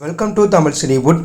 Welcome to Tamil ஸ்ரீவுட்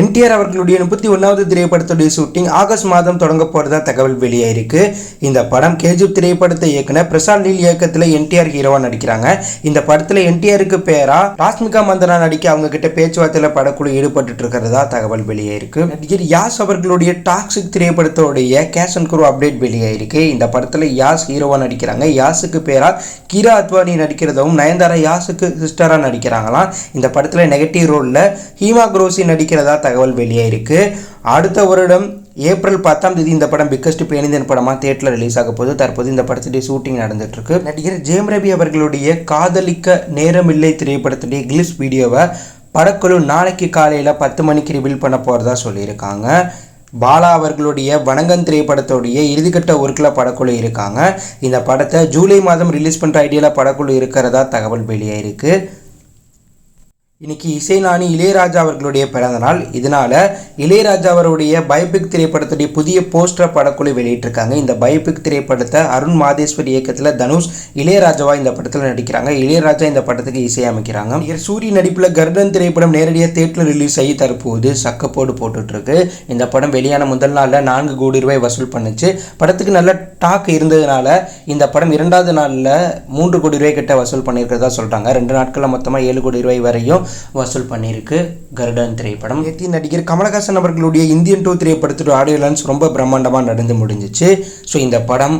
NTR அவர்களுடைய முப்பத்தி ஒன்றாவது திரைப்படத்துடைய ஷூட்டிங் ஆகஸ்ட் மாதம் தொடங்க போகிறதா தகவல் வெளியாயிருக்கு. இந்த படம் கேஜிப் திரைப்படத்தை இயக்குனர் பிரசாந்த் நீல் இயக்கத்தில் என்டிஆர் ஹீரோவாக நடிக்கிறாங்க. இந்த படத்தில் என்டிஆருக்கு பேரா ராஷ்மிகா மந்தனா நடிக்க அவங்க கிட்ட பேச்சுவார்த்தையில் படக்குழு ஈடுபட்டு இருக்கிறதா தகவல் வெளியாயிருக்கு. நடிகர் யாஸ் அவர்களுடைய டாக்ஸிக் திரைப்படத்தோடைய கேஷ் அண்ட் குரு அப்டேட் வெளியாயிருக்கு. இந்த படத்தில் யாஸ் ஹீரோவாக நடிக்கிறாங்க. யாஸுக்கு பேரா கீரா அத்வானி நடிக்கிறதும் நயன்தாரா யாஸுக்கு சிஸ்டராக நடிக்கிறாங்களாம். இந்த படத்தில் நெகட்டிவ் ரோலில் ஹீமா குரோசி நடிக்கிறதா தகவல் வெளியாயிருக்கு அடுத்த வருடம் ஏப்ரல் பத்தாம் தேதி இந்த படம் பிக்கஸ்ட் பேனிதன் படமாக தேட்டரில் ரிலீஸ் ஆக போது தற்போது இந்த படத்துடைய ஷூட்டிங் நடந்துட்டுருக்கு நடிகர் ஜெயம் ரவி அவர்களுடைய காதலிக்க நேரமில்லை திரைப்படத்துடைய கிளிஸ் வீடியோவை படக்குழு நாளைக்கு காலையில் பத்து மணிக்கு ரிவீல் பண்ண போகிறதா சொல்லியிருக்காங்க. பாலா அவர்களுடைய வணங்கன் திரைப்படத்தோடைய இறுதிக்கட்ட ஒர்க்கில் படக்குழு இருக்காங்க. இந்த படத்தை ஜூலை மாதம் ரிலீஸ் பண்ணுற ஐடியாவில் படக்குழு இருக்கிறதா தகவல் வெளியாயிருக்கு இன்னைக்கு இசைநாணி இளையராஜா அவர்களுடைய பிறந்த நாள். இதனால இளையராஜா அவருடைய பயோபிக் திரைப்படத்துடைய புதிய போஸ்டர் படக்குழு வெளியிட்டிருக்காங்க. இந்த பயோபிக் திரைப்படத்தை அருண் மாதேஸ்வர் இயக்கத்தில் தனுஷ் இளையராஜாவா இந்த படத்தில் நடிக்கிறாங்க. இளையராஜா இந்த படத்துக்கு இசையமைக்கிறாங்க நடிகர் சூரிய நடிப்பில் கர்டன் திரைப்படம் நேரடியாக தேட்டரில் ரிலீஸ் ஆகி தற்போது சக்கப்போடு போட்டுட்ருக்கு. இந்த படம் வெளியான முதல் நாளில் நான்கு கோடி ரூபாய் வசூல் பண்ணுச்சு. படத்துக்கு நல்ல டாக் இருந்ததுனால இந்த படம் இரண்டாவது நாளில் மூன்று கோடி ரூபாய் கிட்ட வசூல் பண்ணியிருக்கிறதா சொல்கிறாங்க ரெண்டு நாட்களில் மொத்தமாக ஏழு கோடி ரூபாய் வரையும் வசூல் பண்ணியிருக்கு கருடன் திரைப்படம். நேற்று நடிகர் கமலஹாசன் அவர்களுடைய இந்தியன் டூ திரைப்படத்தோட ஆடியோ லான்ச் ரொம்ப பிரம்மாண்டமாக நடந்து முடிஞ்சிச்சு. ஸோ இந்த படம்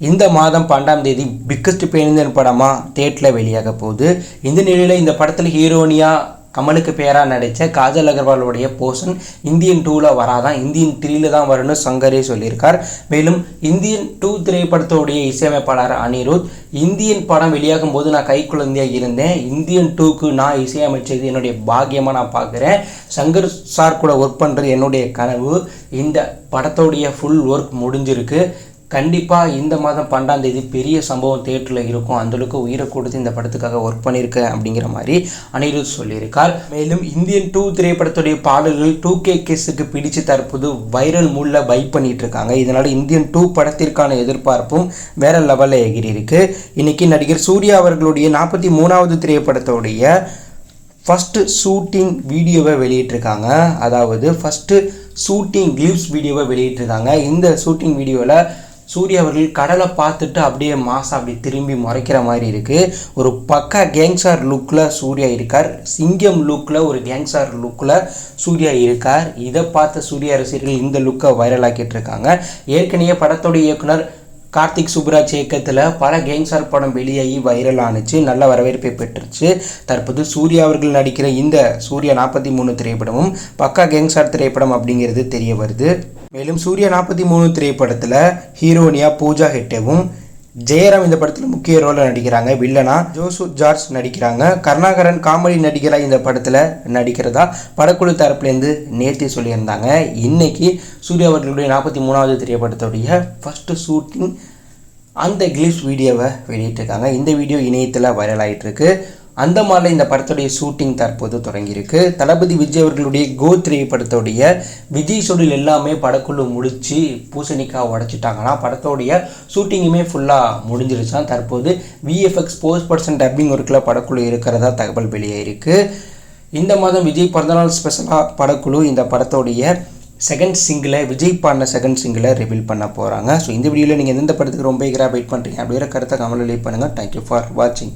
இந்த மாதம் பன்னெண்டாம் தேதி பிக்கஸ்ட் பேனிந்தன் படமாக தேட்டில் வெளியாக போகுது. இந்த நிலையில் இந்த படத்தில் ஹீரோனியாக கமலுக்கு பேராக நடித்த காஜல் அகர்வாலுடைய போர்ஷன் இந்தியன் டூவில் வராதான் இந்தியன் த்ரீல தான் வரும்னு சங்கரே சொல்லியிருக்கார். மேலும் இந்தியன் டூ திரைப்படத்தோடைய இசையமைப்பாளர் அனிருத் இந்தியன் படம் வெளியாகும் போது நான் கை குழந்தையாக இருந்தேன். இந்தியன் டூக்கு நான் இசையமைச்சது என்னுடைய பாக்கியமாக நான் பார்க்குறேன் சங்கர் சார் கூட ஒர்க் பண்ணுறது என்னுடைய கனவு. இந்த படத்தோடைய ஃபுல் ஒர்க் முடிஞ்சிருக்கு. கண்டிப்பாக இந்த மாதம் பன்னெண்டாம் தேதி பெரிய சம்பவம் தேட்டரில் இருக்கும். அந்தளவுக்கு உயிரை கொடுத்து இந்த படத்துக்காக ஒர்க் பண்ணியிருக்கேன் அப்படிங்கிற மாதிரி அனிருத் சொல்லியிருக்கார். மேலும் இந்தியன் டூ திரைப்படத்துடைய பாடல்கள் டூ கே கேஸுக்கு பிடிச்சு தற்போது வைரல் மூலில் பை பண்ணிட்டு இருக்காங்க இதனால் இந்தியன் டூ படத்திற்கான எதிர்பார்ப்பும் வேற லெவலில் எகிரி இருக்கு இன்னைக்கு நடிகர் சூர்யா அவர்களுடைய நாற்பத்தி மூணாவது திரைப்படத்தோடைய ஃபஸ்ட்டு ஷூட்டிங் வீடியோவை வெளியிட்டிருக்காங்க. அதாவது ஃபஸ்ட்டு ஷூட்டிங் கிளிப்ஸ் வீடியோவை வெளியிட்டிருக்காங்க. இந்த ஷூட்டிங் வீடியோவில் சூர்யா அவர்கள் கடலை பார்த்துட்டு அப்படியே மாசம் அப்படி திரும்பி முறைக்கிற மாதிரி இருக்குது ஒரு பக்கா கேங்ஸ்டார் லுக்கில் சூர்யா இருக்கார். சிங்கம் லுக்கில் ஒரு கேங்ஸ்டார் லுக்கில் சூர்யா இருக்கார். இதை பார்த்த சூர்யா ரசிகர்கள் இந்த லுக்கை வைரலாக்கிட்டு இருக்காங்க. ஏற்கனவே படத்தோட இயக்குனர் கார்த்திக் சுப்ராஜ் இயக்கத்தில் பல கேங்ஸ்டார் படம் வெளியாகி வைரல் ஆணுச்சு நல்ல வரவேற்பை பெற்றுச்சு. தற்போது சூர்யா அவர்கள் நடிக்கிற இந்த சூர்யா நாற்பத்தி மூணு திரைப்படமும் பக்கா கேங்ஸ்டார் திரைப்படம் அப்படிங்கிறது தெரிய வருது. மேலும் சூர்யா நாற்பத்தி மூணு திரைப்படத்தில் ஹீரோனியா பூஜா ஹெட்டேவும் ஜெயராம் இந்த படத்தில் முக்கிய ரோலில் நடிக்கிறாங்க. வில்லனா ஜோசு ஜார்ஜ் நடிக்கிறாங்க. கருணாகரன் காமெடி நடிகராக இந்த படத்தில் நடிக்கிறதா படக்குழு தரப்புலேருந்து நேர்த்தி சொல்லியிருந்தாங்க. இன்றைக்கி சூர்யா அவர்களுடைய நாற்பத்தி மூணாவது திரைப்படத்துடைய ஃபஸ்ட்டு ஷூட்டிங் அந்த கிளிப்ஸ் வீடியோவை வெளியிட்டிருக்காங்க. இந்த வீடியோ இணையத்தில் வைரல் ஆகிட்டுருக்கு அந்த மாதிரில இந்த படத்துடைய ஷூட்டிங் தற்போது தொடங்கியிருக்கு. தளபதி விஜய் அவர்களுடைய கோ திரைப்படத்துடைய விஜய் சொடில் எல்லாமே படக்குழு முடித்து பூசணிக்காய் உடச்சிட்டாங்கன்னா படத்தோடைய ஷூட்டிங்குமே ஃபுல்லாக முடிஞ்சிருச்சான் தற்போது விஎஃப்எக்ஸ் போஸ்ட் பர்சன் டப்பிங் ஒர்க்கில் படக்குழு இருக்கிறதா தகவல் வெளியாயிருக்கு. இந்த மாதம் விஜய் பிறந்தநாள் ஸ்பெஷலாக படக்குழு இந்த படத்தோடைய செகண்ட் சிங்கிளை விஜய் பாடின செகண்ட் சிங்கிளை ரிவீல் பண்ண போகிறாங்க ஸோ இந்த வீடியோவில் நீங்கள் எந்த படத்துக்கு ரொம்ப எகராக வெயிட் பண்ணுறீங்க அப்படிங்கிற கருத்தை கமெண்ட் பண்ணுங்கள் தேங்க்யூ ஃபார் வாட்சிங்